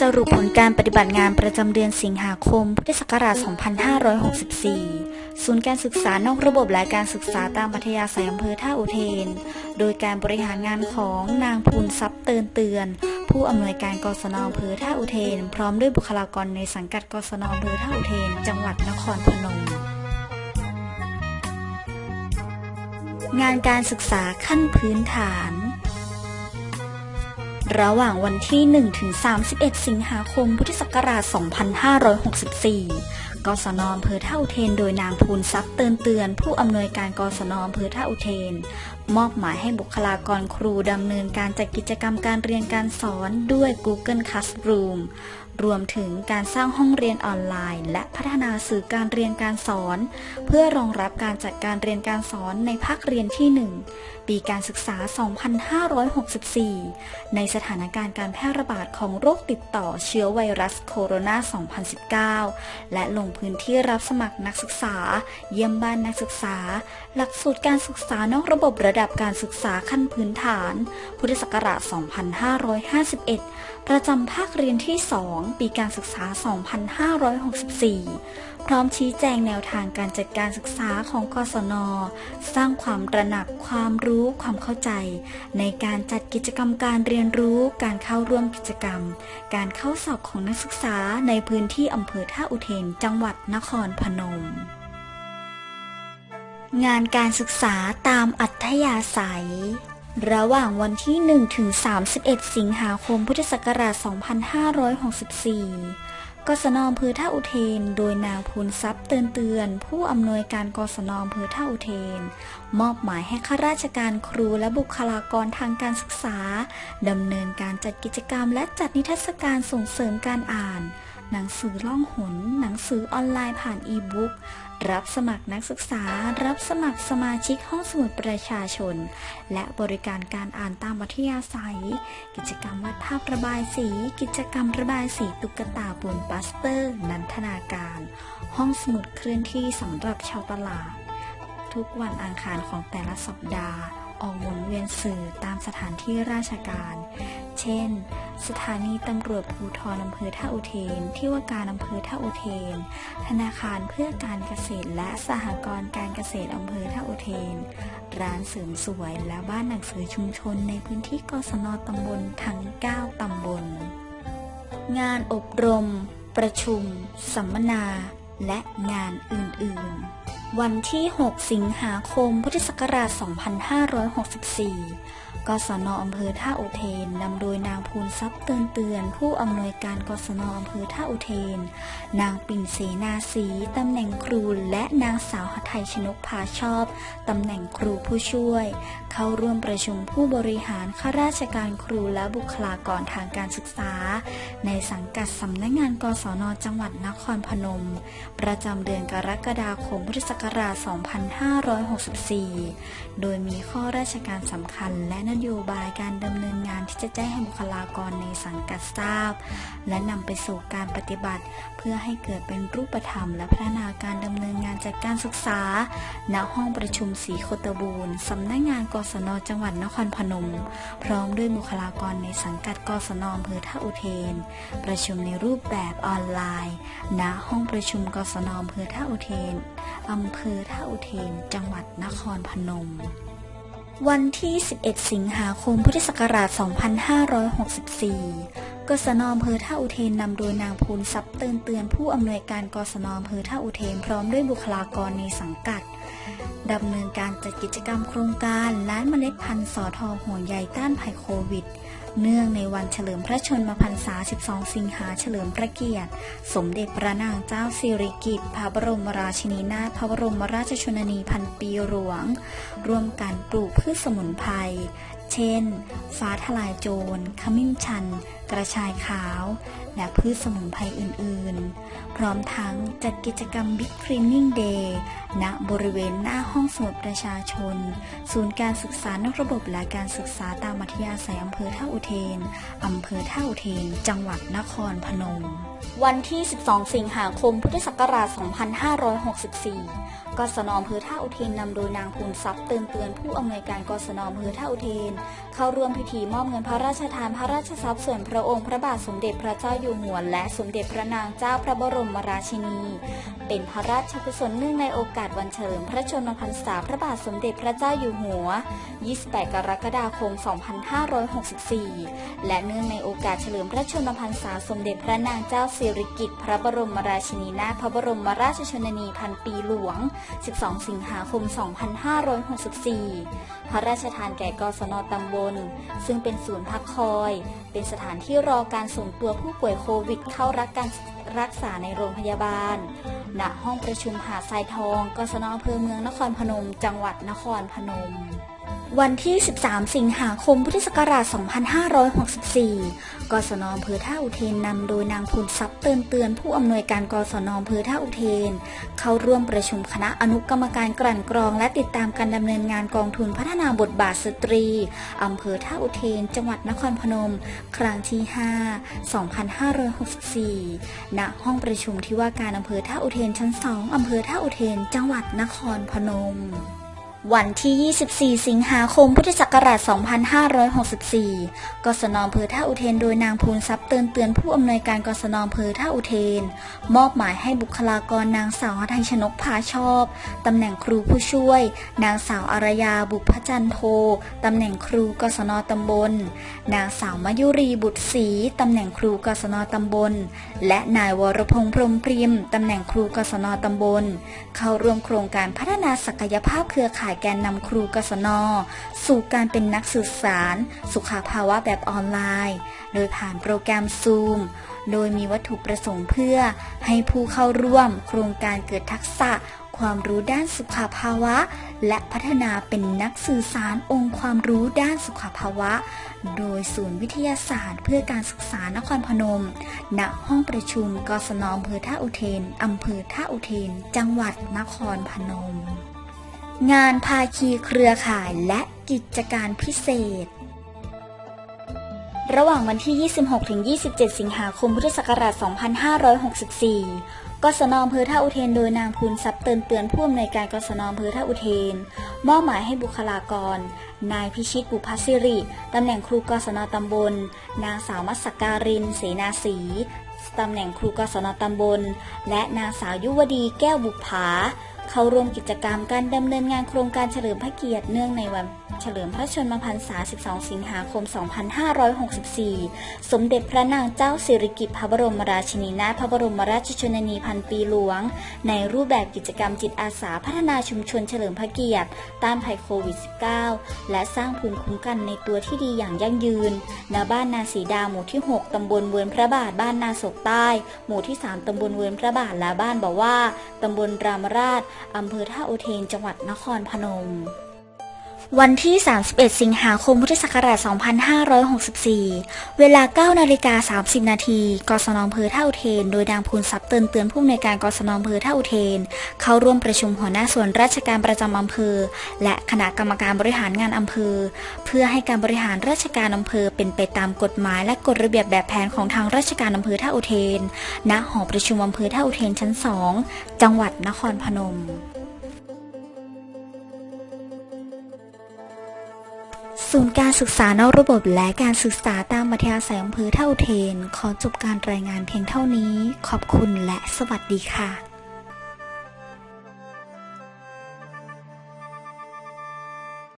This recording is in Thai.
สรุปผลการปฏิบัติงานประจำเดือนสิงหาคม พุทธศักราช 2564 ศูนย์การศึกษานอกระบบและการศึกษาตามพัทยาสายอำเภอท่าอุเทน โดยการบริหารงานของนางภูนทรัพย์เตือนเตือน ผู้อำนวยการกศนอำเภอท่าอุเทน พร้อมด้วยบุคลากรในสังกัดกศนอำเภอท่าอุเทน จังหวัดนครพนม งานการศึกษาขั้นพื้นฐาน ระหว่างวันที่ 1 ถึง 31 สิงหาคม พุทธศักราช 2564 กศนอำเภอท่าอุเทน โดยนางภูนทรัพย์เตือนเตือน ผู้อำนวยการกศนอำเภอท่าอุเทน มอบหมายให้บุคลากรครูดำเนินการจัดกิจกรรมการเรียนการสอนด้วย Google Classroom รวมถึงการสร้างห้องเรียนออนไลน์ และพัฒนาสื่อการเรียนการสอน เพื่อรองรับการจัดการเรียนการสอนในภาคเรียนที่ 1 ปีการศึกษา 2564 ในสถานการณ์การแพร่ระบาดของโรคติดต่อเชื้อไวรัสโคโรนา 2019 และลงพื้นที่รับสมัครนักศึกษา เยี่ยมบ้านนักศึกษา หลักสูตรการศึกษานอกระบบระดับการศึกษาขั้นพื้นฐาน พุทธศักราช 2551 ประจำภาคเรียนที่ 2 ปีการศึกษา 2564 พร้อมชี้แจงแนวทางการจัดการศึกษาของกศน สร้างความตระหนักความรู้ความเข้าใจ ในการจัดกิจกรรมการเรียนรู้ การเข้าร่วมกิจกรรม การเข้าสอบของนักศึกษาในพื้นที่อำเภอท่าอุเทน จังหวัดนครพนม งานการศึกษาตามอัธยาศัย ระหว่างวันที่ 1 ถึง 31 สิงหาคม พุทธศักราช 2564กศนอำเภอท่าอุเทน โดยนางภูนทรัพย์เตือนเตือน ผู้อำนวยการกศนอำเภอท่าอุเทน มอบหมายให้ข้าราชการครูและบุคลากรทางการศึกษาดำเนินการจัดกิจกรรมและจัดนิทรรศการส่งเสริมการอ่าน หนังสือล่องหน หนังสือออนไลน์ผ่านอีบุ๊ก รับสมัครนักศึกษา รับสมัครสมาชิกห้องสมุดประชาชน และบริการการอ่านตามวัทยาศัย กิจกรรมวาดภาพระบายสี กิจกรรมระบายสีตุ๊กตาบนปัสเตอร์ นันทนาการ ห้องสมุดเคลื่อนที่สำหรับชาวตลาด ทุกวันอังคารของแต่ละสัปดาห์ ออกหมุนเวียนสื่อตามสถานที่ราชการ เช่น สถานีตำรวจภูธรอำเภอท่าอุเทน ที่ว่าการอำเภอท่าอุเทน ธนาคารเพื่อการเกษตรและสหกรณ์การเกษตรอำเภอท่าอุเทน ร้านเสริมสวยและบ้านหนังสือชุมชนในพื้นที่กศนตำบลทั้ง 9 ตำบล งานอบรม ประชุม สัมมนา และงานอื่น ๆ วันที่ 6 สิงหาคม พุทธศักราช 2564 กศนอำเภอท่าอุเทนนำโดยนางภูนทรัพย์เตือนเตือน ผู้อำนวยการกศนอำเภอท่าอุเทน นางปิ่นเสนาสีตำแหน่งครูและนางสาวหทัยชนกพาชอบตำแหน่งครูผู้ช่วย เข้าร่วมประชุมผู้บริหารข้าราชการครูและบุคลากรทางการศึกษา ในสังกัดสำนักงานกศนจังหวัดนครพนม ประจำเดือนกรกฎาคมพุทธศักราช 2564 โดยมีข้อราชการสำคัญและนโยบายการดำเนินงานที่จะแจ้งให้บุคลากรในสังกัดทราบ และนำไปสู่การปฏิบัติ เพื่อให้เกิดเป็นรูปธรรม และพัฒนาการดำเนินงานจัดการศึกษา ณ ห้องประชุมศรีโคตบูรณ์สำนักงานกศนจังหวัดนครพนม พร้อมด้วยบุคลากรในสังกัดกศนอำเภอท่าอุเทน ประชุมในรูปแบบออนไลน์ ณ ห้องประชุมกศนอำเภอท่าอุเทนอำเภอท่าอุเทน จังหวัดนครพนม วันที่ 11 สิงหาคม พุทธศักราช 2564 กศนอำเภอท่าอุเทนนำโดยนางภูนทรัพย์เตือนเตือนผู้อำนวยการกศนอำเภอท่าอุเทนพร้อมด้วยบุคลากรในสังกัดดำเนินการจัดกิจกรรมโครงการล้านเมล็ดพันธุ์สอทองห่วงใยต้านภัยโควิด เนื่องในวันเฉลิมพระชนมพรรษา 12 สิงหาเฉลิมพระเกียรติ สมเด็จพระนางเจ้าสิริกิติ์พระบรมราชินีนาถพระบรมราชชนนีพันปีหลวง ร่วมกันปลูกพืชสมุนไพร เช่น ฟ้าทลายโจร ขมิ้นชัน กระชายขาว และพืชสมุนไพรอื่นๆ พร้อมทั้งจัดกิจกรรม Big Cleaning Day ณบริเวณหน้าห้องสมุดประชาชน ศูนย์การศึกษานอกระบบและการศึกษาตามมัธยาศัยอำเภอท่าอุเทน อำเภอท่าอุเทน จังหวัดนครพนม วันที่ 12 สิงหาคม พุทธศักราช 2564 กศนอำเภอท่าอุเทนนำโดยนางภูนทรัพย์เตือนเตือนผู้อำนวยการกศนอำเภอท่าอุเทน เข้าร่วมพิธีมอบเงินพระราชทานพระราชทรัพย์ส่วนพระองค์พระบาทสมเด็จพระเจ้าอยู่หัวและสมเด็จพระนางเจ้าพระบรมราชินี เป็นพระราชกุศลเนื่องในโอกาสวันเฉลิมพระชนมพรรษาพระบาทสมเด็จพระเจ้าอยู่หัว 28 กรกฎาคม 2564 และเนื่องในโอกาสเฉลิมพระชนมพรรษาสมเด็จพระนางเจ้าสิริกิติ์พระบรมราชินีนาถพระบรมราชชนนีพันปีหลวง 12 สิงหาคม 2564 พระราชทานแก่กศนตำบล ซึ่งเป็นศูนย์พักคอย เป็นสถานที่รอการส่งตัวผู้ป่วยโควิด เข้ารับการรักษาในโรงพยาบาล ณ ห้องประชุมหาดทรายทอง กศนอำเภอเมืองนครพนม จังหวัดนครพนม วันที่ 13 สิงหาคม พุทธศักราช 2564 กศนอำเภอท่าอุเทนนำโดยนางพูนทรัพย์เตือนเตือนผู้อำนวยการกศนอำเภอท่าอุเทน เข้าร่วมประชุมคณะอนุกรรมการกลั่นกรอง และติดตามการดำเนินงานกองทุนพัฒนาบทบาทสตรีอำเภอท่าอุเทน จังหวัดนครพนม ครั้งที่ 5 2564 ณ ห้องประชุมที่ว่าการอำเภอท่าอุเทนชั้น 2อำเภอท่าอุเทน จังหวัดนครพนม วันที่ 24 สิงหาคม พุทธศักราช 2564 กศนอำเภอท่าอุเทน โดยนางภูนทรัพย์เตือนเตือนผู้อำนวยการกศนอำเภอท่าอุเทน มอบหมายให้บุคลากรนางสาวหทัยชนกพาชอบ ตำแหน่งครูผู้ช่วย นางสาวอารยาบุพจันโท ตำแหน่งครูกศนตำบล นางสาวมายุรีบุตรศรี ตำแหน่งครูกศนตำบล และนายวรพงษ์พรมพริม ตำแหน่งครูกศนตำบล เข้าร่วมโครงการพัฒนาศักยภาพเครือข่ายแกนนำครูกศน สู่การเป็นนักสื่อสาร สุขภาวะแบบออนไลน์ โดยผ่านโปรแกรมซูมโดยมีวัตถุประสงค์เพื่อให้ผู้เข้าร่วมโครงการเกิดทักษะความรู้ด้านสุขภาวะ และพัฒนาเป็นนักสื่อสารองค์ความรู้ด้านสุขภาวะ โดยศูนย์วิทยาศาสตร์ เพื่อการศึกษานครพนม ณ ห้องประชุมกศนอำเภอท่าอุเทนอำเภอท่าอุเทน จังหวัดนครพนม งานภาคีเครือข่ายและกิจการพิเศษ ระหว่างวันที่ 26-27 สิงหาคมพุทธศักราช 2564กศนอำเภอท่าอุเทนโดยนางภูนทรัพย์เตือนเตือนผู้อำนวยการกศนอำเภอท่าอุเทน มอบหมายให้บุคลากร นายพิชิตบุพศิริ ตำแหน่งครูกศนตำบล นางสาวมัสการิน เสนาสี ตำแหน่งครูกศนตำบล และนางสาวยุวดีแก้วบุภา เข้าร่วมกิจกรรมการดำเนินงานโครงการเฉลิมพระเกียรติเนื่องในวันเฉลิมพระชนมพรรษา 12 สิงหาคม 2564 สมเด็จพระนางเจ้าสิริกิติ์พระบรมราชินีนาถพระบรมราชชนนีพันปีหลวง ในรูปแบบกิจกรรมจิตอาสาพัฒนาชุมชนเฉลิมพระเกียรติ ต้านภัยโควิด -19 และสร้างภูมิคุ้มกันในตัวที่ดีอย่างยั่งยืน ณ บ้านนาสีดาหมู่ที่ 6 ตำบลเวิร์นพระบาท บ้านนาศกใต้ หมู่ที่ 3 ตำบลเวิร์นพระบาท และบ้านบ่าว่า ตำบลรามราชอำเภอท่าอุเทนจังหวัดนครพนม วันที่ 31 สิงหาคม พุทธศักราช 2564 เวลา 9 นาฬิกา 30 นาที กศนอำเภอท่าอุเทน โดยนางภูนทรัพเตือนเตือนผู้อำนวยการกศนอำเภอท่าอุเทน เข้าร่วมประชุมหัวหน้าส่วนราชการประจำอำเภอ และคณะกรรมการบริหารงานอำเภอ เพื่อให้การบริหารราชการอำเภอเป็นไปตามกฎหมายและกฎระเบียบแบบแผนของทางราชการอำเภอท่าอุเทน ณ หอประชุมอำเภอท่าอุเทนชั้น 2 จังหวัดนครพนม ศูนย์การศึกษานอกระบบและการศึกษาตามมัธยาศัยอำเภอเท่าเทน ขอจบการรายงานเพียงเท่านี้ ขอบคุณและสวัสดีค่ะ